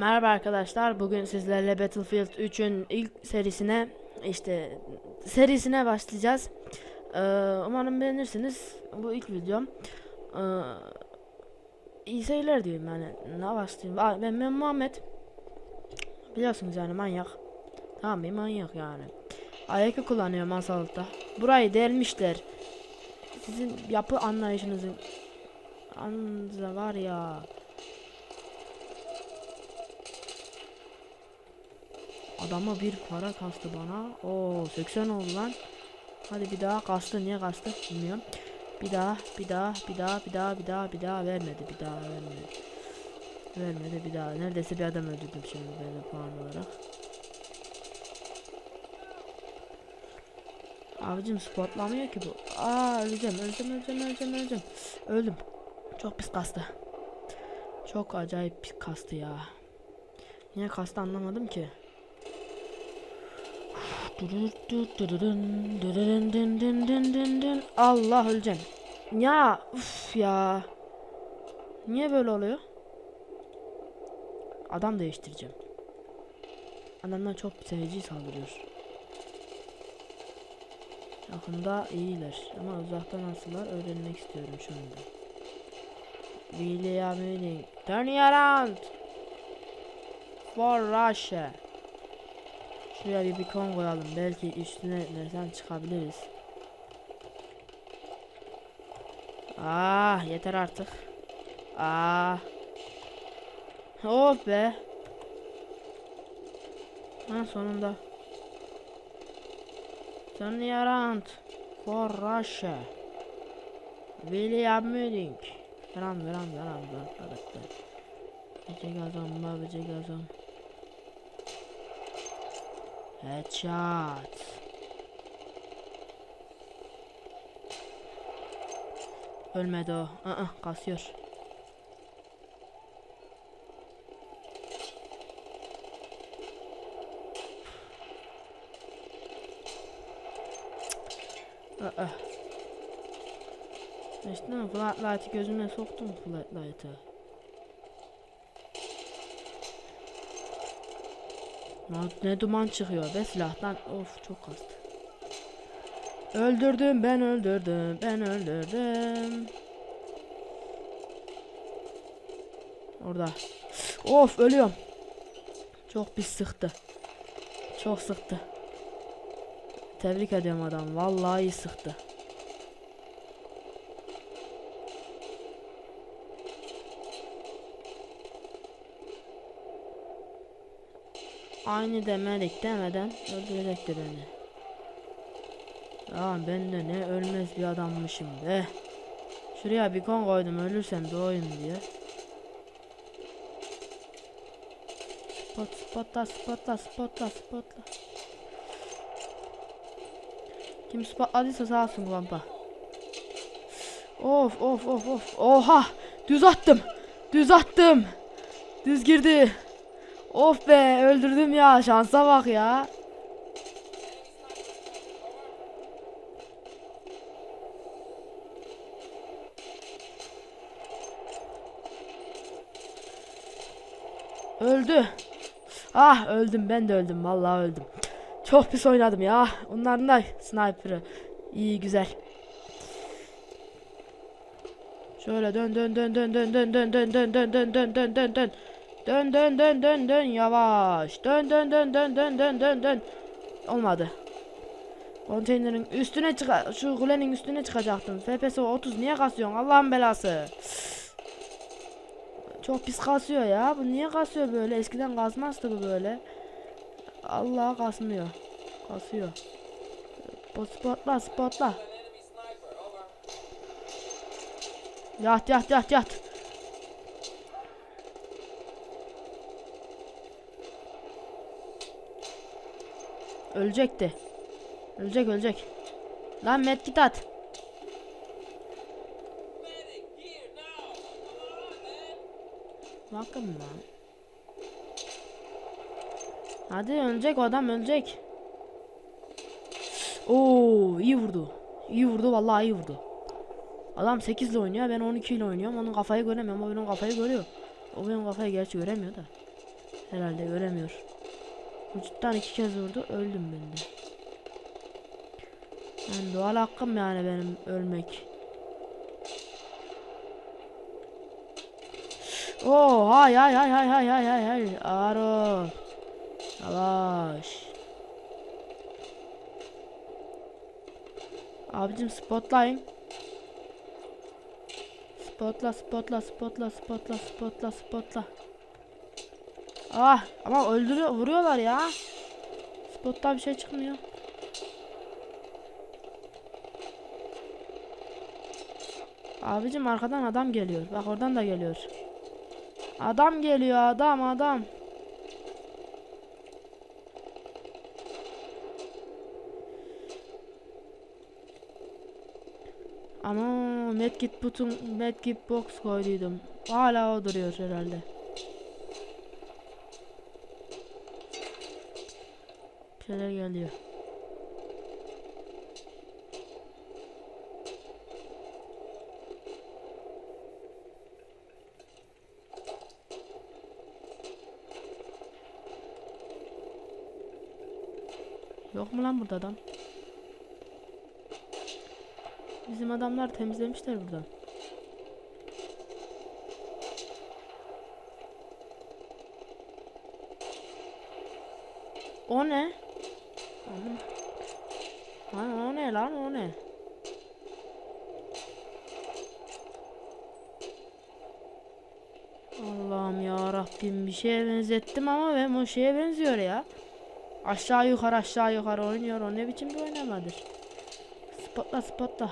Merhaba arkadaşlar. Bugün sizlerle Battlefield 3'ün ilk serisine işte serisine başlayacağız. Ee, umarım beğenirsiniz. Bu ilk videom. Ee, iyi seyirler diyeyim yani. Ne başlayayım? Ben, ben Muhammed. Biliyorsunuz yani manyak. Tamam bir manyak yani. Ayakı kullanıyor masalıkta. Burayı delmişler. Sizin yapı anlayışınızın anınıza var ya. Adama bir para kastı bana. Oo 80 oldu lan. Hadi bir daha kastı. Niye kastı bilmiyorum. Bir daha, bir daha, bir daha, bir daha, bir daha, bir daha vermedi. Bir daha vermedi. Vermedi bir daha. Neredeyse bir adam öldürdüm şimdi böyle puan olarak. Abicim spotlamıyor ki bu. Aa öleceğim, öleceğim, öleceğim, öleceğim, öleceğim. Öldüm. Çok pis kastı. Çok acayip pis kastı ya. Niye kastı anlamadım ki. Allah öleceğim. Ya uf ya. Niye böyle oluyor? Adam değiştireceğim. Adamlar çok seveci saldırıyor. Yakında iyiler ama uzaktan nasıllar öğrenmek istiyorum şu anda. William Winning. Turn around. For Russia. Şuraya bir beacon koyalım. Belki üstüne nereden çıkabiliriz. Ah yeter artık. Ah. Oh be. Ha sonunda. Sonny Arant. For Russia. William Müding. Ram ram ram ram ram ram. Bıcı gazom, bıcı gazom. Headshot. Ölmedi o. Aa, kasıyor. Aa. İşte Flatlight'ı gözüme soktum Flatlight'ı. Ne, duman çıkıyor be silahtan. Of çok kastı. Öldürdüm ben öldürdüm ben öldürdüm. Orada. Of ölüyorum. Çok pis sıktı. Çok sıktı. Tebrik ediyorum adam. Vallahi iyi sıktı. Aynı demedik demeden öldürecekti beni. Ya ben de ne ölmez bir adammışım be. Şuraya bir kon koydum ölürsem doğayım diye. Spot spotla spotla spotla spotla. Kim spotladıysa sağ olsun lampa. Of of of of. Oha! Düz attım. Düz attım. Düz girdi. Of be öldürdüm ya şansa bak ya. Öldü. Ah öldüm ben de öldüm vallahi öldüm. Çok pis oynadım ya. Onların da sniper'ı. İyi güzel. Şöyle dön dön dön dön dön dön dön dön dön dön dön dön dön dön dön. Dön dön dön dön dön yavaş. Dön dön dön dön dön dön dön dön. Olmadı. Konteynerin üstüne çık şu kulenin üstüne çıkacaktım. FPS 30 niye kasıyorsun? Allah'ın belası. Çok pis kasıyor ya. Bu niye kasıyor böyle? Eskiden kasmazdı bu böyle. Allah kasmıyor. Kasıyor. Spotla spotla. Yat yat yat yat. Ölecekti. Ölecek ölecek. Lan medkit at. Bakın lan. Hadi ölecek adam ölecek. Oo iyi vurdu. İyi vurdu vallahi iyi vurdu. Adam 8 ile oynuyor ben 12 ile oynuyorum. Onun kafayı göremiyorum. O benim kafayı görüyor. O benim kafayı gerçi göremiyor da. Herhalde göremiyor. Vücuttan iki kez vurdu. Öldüm ben de. Yani doğal hakkım yani benim ölmek. Oo hay hay hay hay hay hay hay hay. Ağır ol. Yavaş. Abicim spotlayın. Spotla spotla spotla spotla spotla spotla. Ah ama öldürüyor vuruyorlar ya. Spotta bir şey çıkmıyor. Abicim arkadan adam geliyor. Bak oradan da geliyor. Adam geliyor adam adam. Ama medkit butun medkit box koyduydum. Hala o duruyor herhalde. Şeyler geliyor. Yok mu lan burada adam? Bizim adamlar temizlemişler buradan. O ne? Lan o ne lan o ne? Allah'ım ya Rabbim bir şeye benzettim ama ben o şeye benziyor ya. Aşağı yukarı aşağı yukarı oynuyor o ne biçim bir oynamadır. Spotla spotla.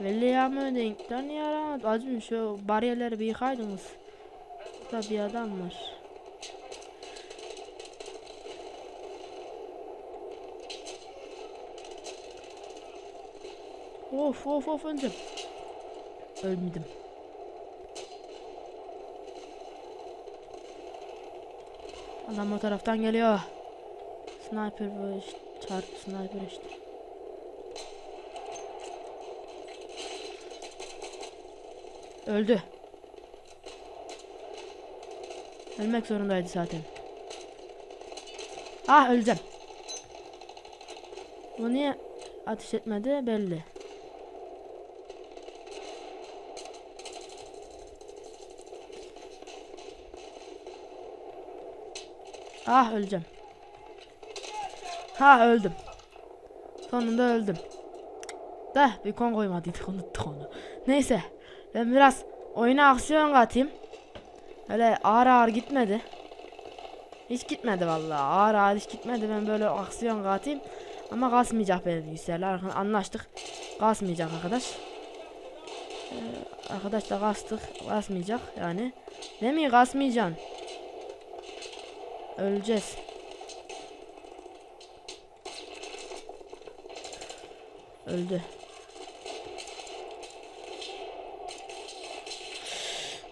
Mı denkten yaramadı. Acım şu bariyerleri bir yıkaydınız. Burada bir adam var. Of of of öldüm. Ölmedim. Adam o taraftan geliyor. Sniper bu işte. Çarp sniper işte. Öldü. Ölmek zorundaydı zaten. Ah öleceğim. Bu niye ateş etmedi belli. Ah öleceğim. Ha öldüm. Sonunda öldüm. Da bir kon koymadıydık unuttuk onu. Neyse ben biraz oyuna aksiyon katayım. Öyle ağır ağır gitmedi. Hiç gitmedi vallahi. Ağır ağır hiç gitmedi. Ben böyle aksiyon katayım. Ama kasmayacak benim bilgisayarlar. Anlaştık. Kasmayacak arkadaş. Ee, arkadaş da kastık. Kasmayacak yani. Değil mi? Kasmayacaksın. Öleceğiz. Öldü.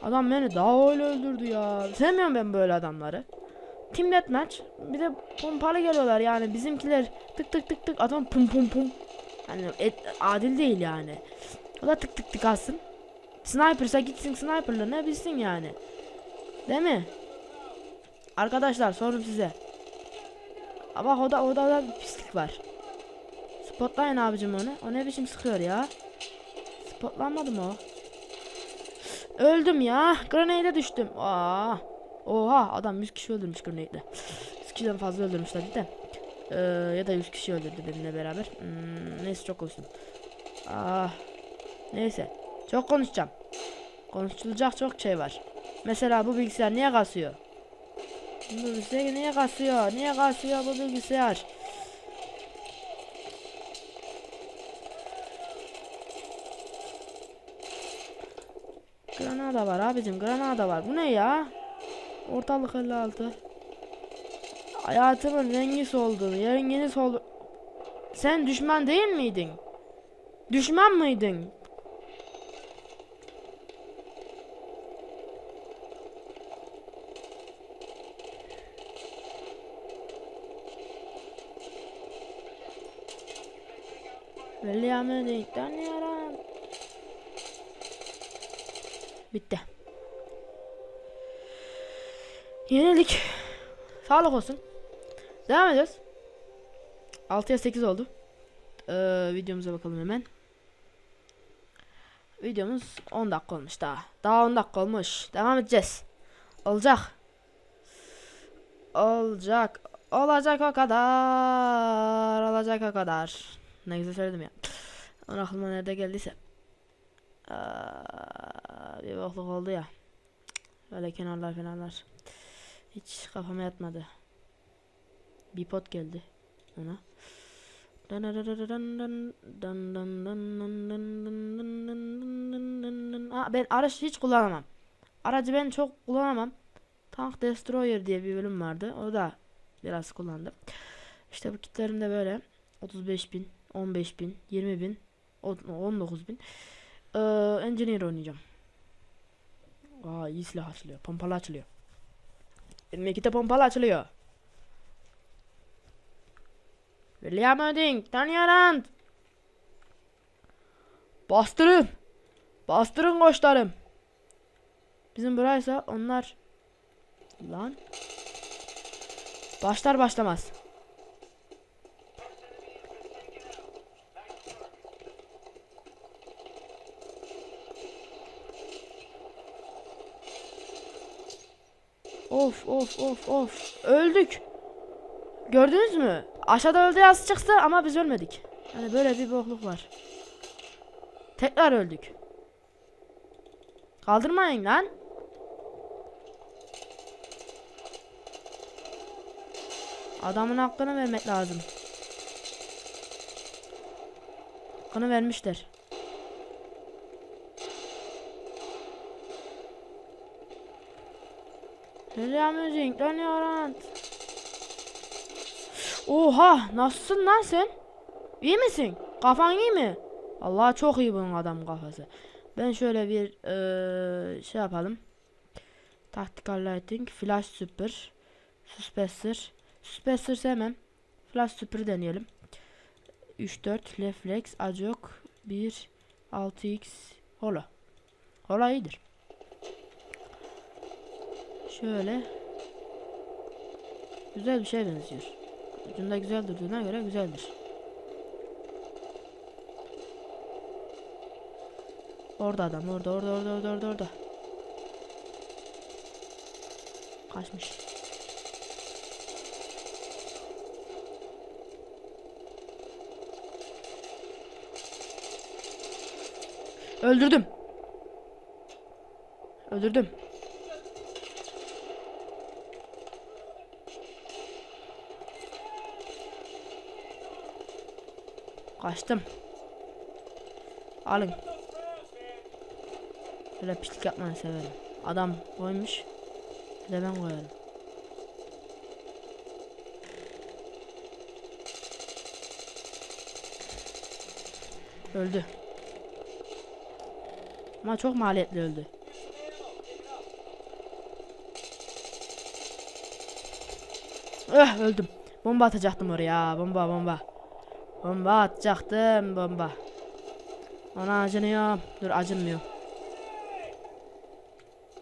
Adam beni daha öyle öldürdü ya. Sevmiyorum ben böyle adamları. Team Deathmatch. Bir de pompalı geliyorlar yani bizimkiler tık tık tık tık adam pum pum pum. Hani et, adil değil yani. O da tık tık tık alsın. Sniper'sa gitsin sniper'la ne bilsin yani. Değil mi? Arkadaşlar sorum size. Ama o da o da, pislik var. Spotlayın abicim onu. O ne biçim sıkıyor ya. Spotlanmadı mı o? Öldüm ya. Grenade'e düştüm. Aa. Oha adam 100 kişi öldürmüş grenade'le. 100 kişiden fazla öldürmüşler de. Ee, ya da 100 kişi öldürdü benimle beraber. Hmm, neyse çok konuştum. Ah. Neyse. Çok konuşacağım. Konuşulacak çok şey var. Mesela bu bilgisayar niye kasıyor? Bu bilgisayar niye kasıyor? Niye kasıyor bu bilgisayar? Granada var abicim granada var. Bu ne ya? Ortalık 56. Hayatımın rengi soldu. Rengini soldu. Sen düşman değil miydin? Düşman mıydın? William'ı denkten yaran. Bitti. Yenildik. Sağlık olsun. Devam ediyoruz. 6'ya 8 oldu. Ee, videomuza bakalım hemen. Videomuz 10 dakika olmuş daha. Daha 10 dakika olmuş. Devam edeceğiz. Olacak. Olacak. Olacak o kadar. Olacak o kadar. Ne güzel söyledim ya. Onun aklıma nerede geldiyse. Aa, bir bokluk oldu ya. Böyle kenarlar kenarlar. Hiç kafama yatmadı. Bir pot geldi ona. Aa, ben araç hiç kullanamam. Aracı ben çok kullanamam. Tank Destroyer diye bir bölüm vardı. O da biraz kullandım. İşte bu kitlerim de böyle. 35 bin, 15 bin, 20 bin, 19 bin. Ee, Engineer oynayacağım. Aa iyi silah açılıyor. Pompalı açılıyor. Benim iki de pompalı açılıyor. William Öding, tanıyorum. Bastırın. Bastırın koçlarım. Bizim buraysa onlar lan başlar başlamaz. Of of of of. Öldük. Gördünüz mü? Aşağıda öldü yaz çıksa ama biz ölmedik. Yani böyle bir bokluk var. Tekrar öldük. Kaldırmayın lan. Adamın hakkını vermek lazım. Hakkını vermişler. Selamünaleyküm lan yaran. Oha nasılsın lan sen? İyi misin? Kafan iyi mi? Allah çok iyi bunun adam kafası. Ben şöyle bir eee, şey yapalım. Tactical lighting, flash super, suspensor. Suspensor sevmem. Flash super deneyelim. 3 4 reflex acok 1 6x hola. Hola iyidir. Şöyle güzel bir şey benziyor. Ucunda güzel durduğuna göre güzeldir. Orada adam orada orada orada orada orada orada. Kaçmış. Öldürdüm. Öldürdüm. Kaçtım. Alın. Böyle pislik yapmayı severim. Adam koymuş. Bir de ben koyarım. Öldü. Ama çok maliyetli öldü. Öh öldüm. Bomba atacaktım oraya. Bomba bomba. Bomba atacaktım bomba. Ona acınıyor. Dur acınmıyor.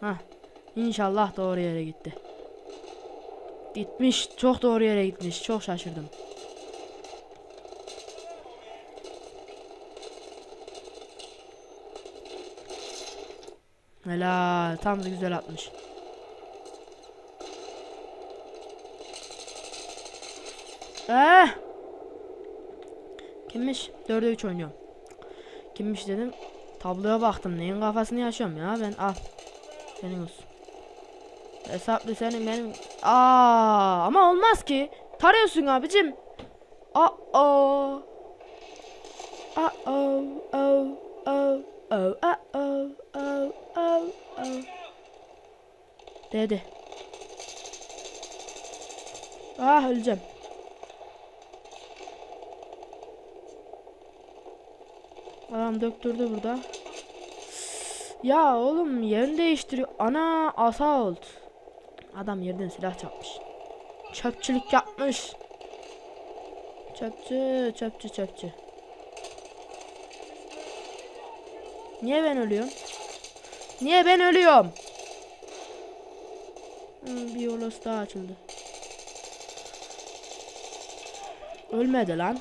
Hah. İnşallah doğru yere gitti. Gitmiş. Çok doğru yere gitmiş. Çok şaşırdım. Helal. Tam da güzel atmış. Eh. Kimmiş? 4'e 3 oynuyorum. Kimmiş dedim. Tabloya baktım. Neyin kafasını yaşıyorum ya ben. Al. Senin olsun. Hesaplı senin benim. Aa ama olmaz ki. Tarıyorsun abicim. Aa. -o. Aa. -o, o. O. O. A o. O. O. O. Dedi. Ah öleceğim. Adam döktürdü burada. Ya oğlum yerini değiştiriyor. Ana assault. Adam yerden silah çakmış. Çöpçülük yapmış. Çöpçü, çöpçü, çöpçü. Niye ben ölüyorum? Niye ben ölüyorum? Hı, bir yolos daha açıldı. Ölmedi lan.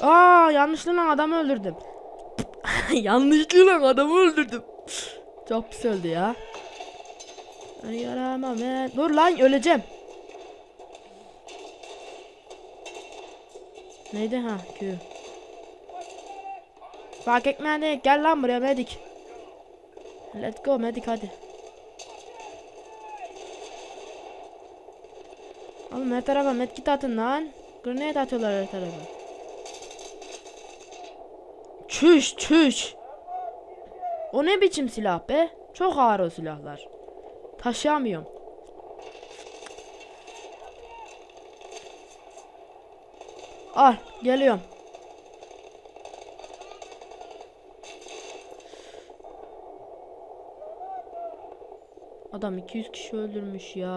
Aa yanlışlıkla adamı öldürdüm. yanlışlıkla adamı öldürdüm. Çok pis öldü ya. Yaramam he. Dur lan öleceğim. Neydi ha Q. Fark etmedi. Gel lan buraya medik. Let's go medik hadi. Oğlum her tarafa medkit atın lan. Grenade atıyorlar her tarafa. Çüş çüş. O ne biçim silah be? Çok ağır o silahlar. Taşıyamıyorum. Al geliyorum. Adam 200 kişi öldürmüş ya.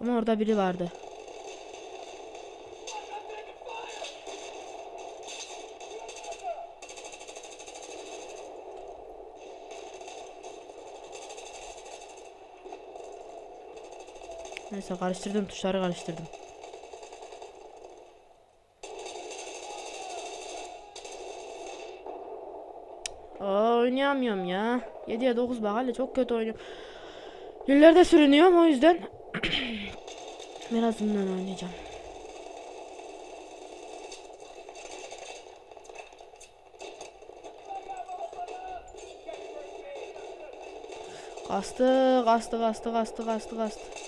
Ama orada biri vardı. Neyse karıştırdım tuşları karıştırdım. Aa, oynayamıyorum ya. 7'ye 9 bak hala çok kötü oynuyorum. Yerlerde sürünüyorum o yüzden biraz bundan oynayacağım. Kastı, kastı, kastı, kastı, kastı, kastı.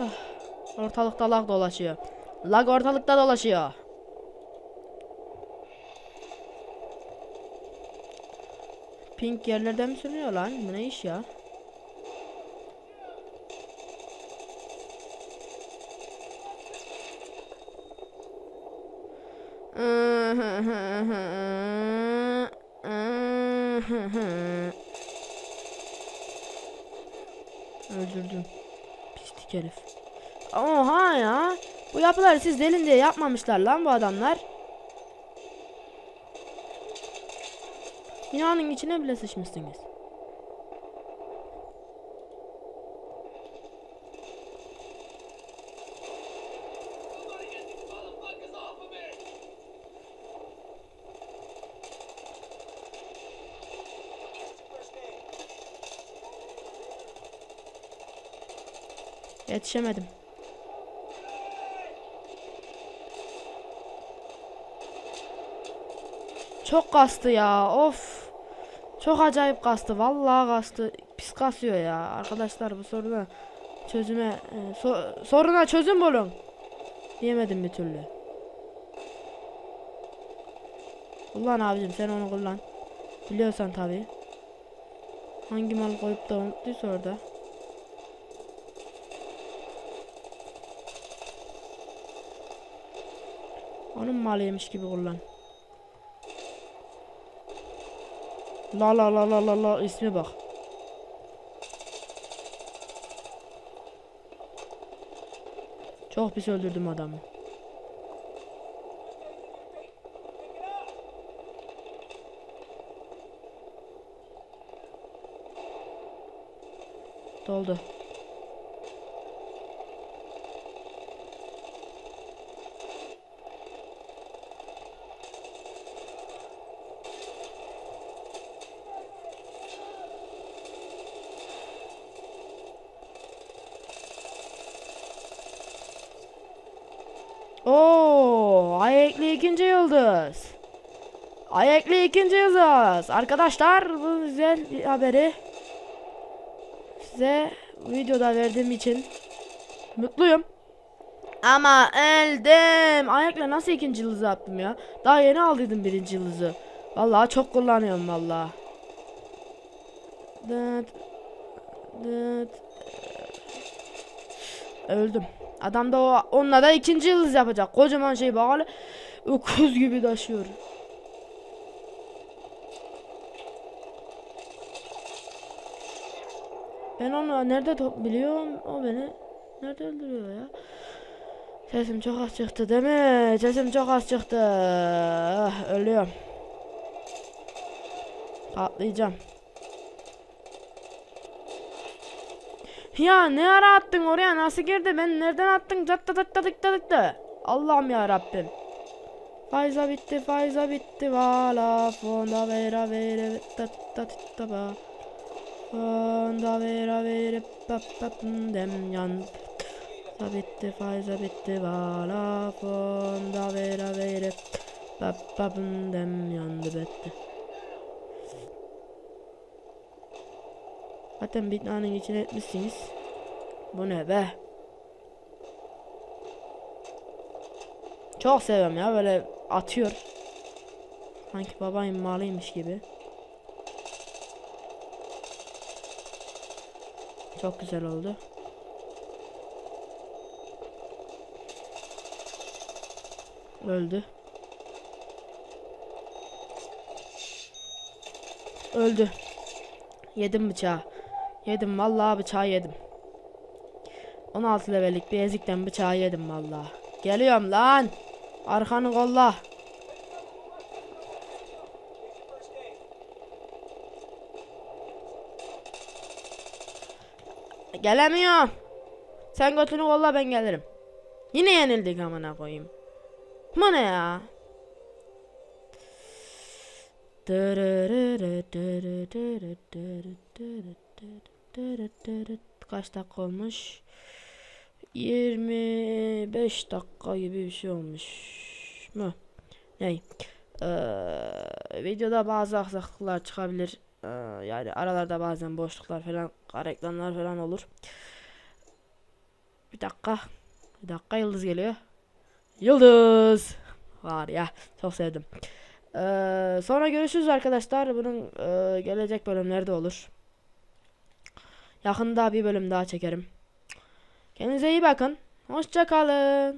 Ah, Ortalıkta lag dolaşıyor. Lag ortalıkta dolaşıyor. Pink yerlerde mi sürüyor lan? Bu ne iş ya? Öldürdüm. Pislik herif. Oha ya. Bu yapıları siz delin diye yapmamışlar lan bu adamlar. Binanın içine bile sıçmışsınız. Yetişemedim. Çok kastı ya. Of. Çok acayip kastı. Vallahi kastı. Pis kasıyor ya. Arkadaşlar bu soruna çözüme e, so- soruna çözüm bulun. Diyemedim bir türlü. Kullan abicim sen onu kullan. Biliyorsan tabi. Hangi mal koyup da unuttuysa orada. Onun malıymış gibi kullan. La la la la la la ismi bak. Çok pis öldürdüm adamı. Doldu. Oo, Ayekli ikinci yıldız. Ayekli ikinci yıldız. Arkadaşlar bu güzel bir haberi size videoda verdiğim için mutluyum. Ama öldüm. Ayakla nasıl ikinci yıldızı attım ya? Daha yeni aldıydım birinci yıldızı. Vallahi çok kullanıyorum vallahi. Dıt, dıt. Öldüm. Adam da o, onunla da ikinci yıldız yapacak. Kocaman şey hele. Öküz gibi taşıyor. Ben onu nerede top biliyorum. O beni nerede öldürüyor ya? Sesim çok az çıktı değil mi? Sesim çok az çıktı. Ah, ölüyorum. Patlayacağım. Ya ne ara attın oraya nasıl girdi ben nereden attın tık tık tık tık tık Allah'ım ya Rabbim. Faiza bitti faiza bitti vala fonda vera vere tat tat taba fonda vera vere pap pap dem yan Faiza bitti faiza bitti vala fonda vera vere pap pap dem yandı bitti. Zaten binanın içine etmişsiniz. Bu ne be? Çok seviyorum ya böyle atıyor. Sanki babayım malıymış gibi. Çok güzel oldu. Öldü. Öldü. Yedim bıçağı. Yedim vallahi bıçağı yedim. 16 levellik bir ezikten bıçağı yedim vallahi. Geliyorum lan. Arkanı kolla. Gelemiyorum. Sen götünü kolla ben gelirim. Yine yenildik amına koyayım. Bu ne ya? Kaç dakika olmuş? 25 dakika gibi bir şey olmuş mu? Ney? Ee, videoda bazı aksaklıklar çıkabilir. Ee, yani aralarda bazen boşluklar falan, reklamlar falan olur. Bir dakika. Bir dakika yıldız geliyor. Yıldız. Var ya çok sevdim. Ee, sonra görüşürüz arkadaşlar. Bunun e, gelecek bölümlerde olur. Yakında bir bölüm daha çekerim. Kendinize iyi bakın. Hoşça kalın.